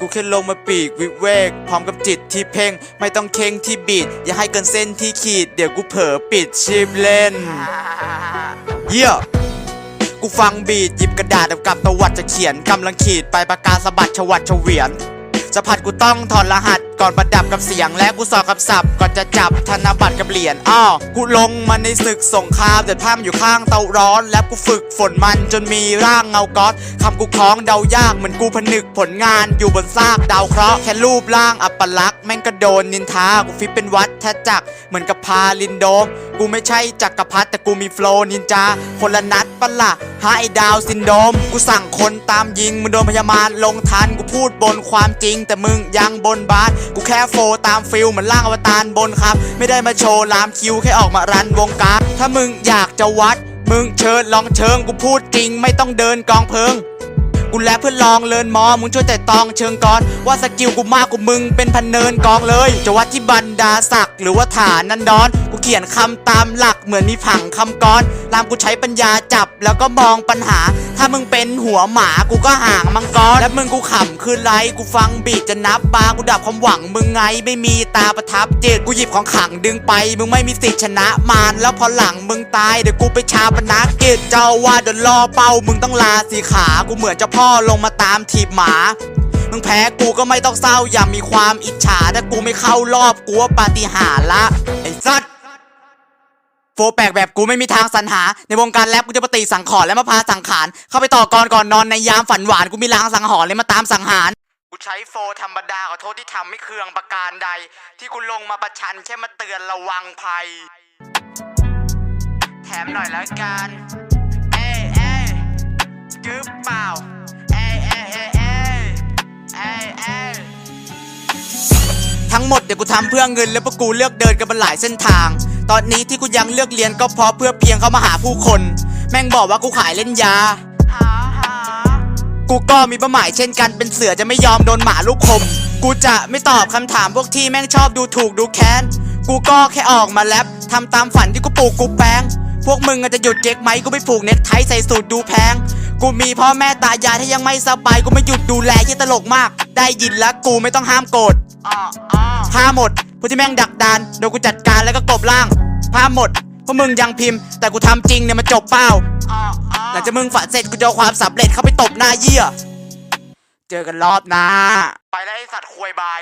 กูแค่ลงมาปีกวิเวก พร้อมกับจิตที่เพ่ง ไม่ต้องเค้งที่บีด อย่าให้เกินเส้นที่ขีด เดี๋ยวกูเผลอปิดชีพเล่น เยี่ยกูฟังบีดหยิบกระดาษกับตวัดจะเขียนกำลังขีดไปประกาศสะบัดชวัดเฉวียน จะผัดกูต้องถอดรหัสก่อนประดับกับเสียงและกูสอบกับศัพท์ก่อนจะจับธนบัตรกับเหรียญอ้อกูลงมาในศึกสงครามแต่ภาพอยู่ข้างเตาร้อน และกูฝึกฝนมันจนมีร่างเงาก๊อตคำกูคล้องเดายากเหมือนกูผนึกผลงานอยู่บนซากดาวเคราะห์แค่รูปร่างอัปลักษณ์แม่งก็โดนนินทากูฟิตเป็นวัดแทจักเหมือนกับพาลินโดม กูไม่ใช่จักรพรรดิแต่กูมีโฟล์นินจาคนละนัดปะละ หาไอ้ดาวซินโดม กูสั่งคนตามยิง มึงโดนพยามารลงทัน กูพูดบนความจริง แต่มึงยังบนบาสกูแค่โฟตามฟิลเหมือนร่างอวตารบนครับ ไม่ได้มาโชว์ลามคิวแค่ออกมารันวงการถ้ามึงอยากจะวัด มึงเชิญลองเชิง กูพูดจริง ไม่ต้องเดินกองเพลิงกูแลเพื่อลองเลินมอ มึงช่วยแต่ตองเชิงก่อน ว่าสกิลกูมากกว่ามึงเป็นพันเนินกองเลย จะวัดที่บันดาศักดิ์หรือว่าฐานนันดอน ขียนคำตามหลักเหมือนมีผังคำกรรามกูใช้ปัญญาจับแล้วก็มองปัญหา ถ้ามึงเป็นหัวหมากูก็ห่างมังกรและมึงกูขำคือไรกูฟังบีทจะนับบากูดับความหวังมึงไงไม่มีตาประทับเจตกูหยิบของขังดึงไป มึงไม่มีสิทธิ์ชนะมารแล้วพอหลังมึงตายเดี๋ยวกูไปชาปนากิจเจ้าว่าเดินล่อเป้ามึงต้องลาสีขากูเหมือนเจ้าพ่อลงมาตามถีบหมามึงแพ้กูก็ไม่ต้องเศร้าอย่ามีความอิจฉาถ้ากูไม่เข้ารอบกูว่าปาฏิหาริย์ละไอ้สัตว โฟแปลกแบบกูไม่มีทางสรรหา ในวงการแรปกูจะปฏิสังขรณ์และมาพาสังขาร เข้าไปต่อกรก่อนนอนในยามฝันหวานกูมีลางสังหรณ์เลยมาตามสังหาร กูใช้โฟธรรมดาขอโทษที่ทำไม่เคืองประการใด ที่กูลงมาประชันแค่มาเตือนระวังภัย แถมหน่อยแล้วกัน ทั้งหมดเดี๋ยวกูทำเพื่อเงิน แล้วพวกกูเลือกเดินกันบนหลายเส้นทาง ตอนนี้ที่กูยังเลือกเรียนก็เพราะเพื่อเพียงเข้ามาหาผู้คน แม่งบอกว่ากูขายเล่นยา กูก็มีเป้าหมายเช่นกันเป็นเสือจะไม่ยอมโดนหมาลูกคม กูจะไม่ตอบคำถามพวกที่แม่งชอบดูถูกดูแค้น กูก็แค่ออกมาแรปทำตามฝันที่กูปลูกกูแปลงพวกมึงอาจจะหยุดเก๊กไหมกูไม่ผูกเน็ตไทใส่สูตรดูแพง กูมีพ่อแม่ตายายถ้ายังไม่สบาย กูไม่หยุดดูแลที่ตลกมาก ได้ยินแล้วกูไม่ต้องห้ามโกรธ พาหมดกูที่แม่งดักดานเดี๋ยวกูจัดการแล้วก็กลบล่างพาหมดพวกมึงยังพิมพ์ แต่กูทำจริงเนี่ยมันจบเป้าหลังจากมึงฝันเสร็จกูจะความสำเร็จเข้าไปตบหน้าเยี่ย เจอกันรอบหน้าไปแล้วไอสัตว์ควยบาย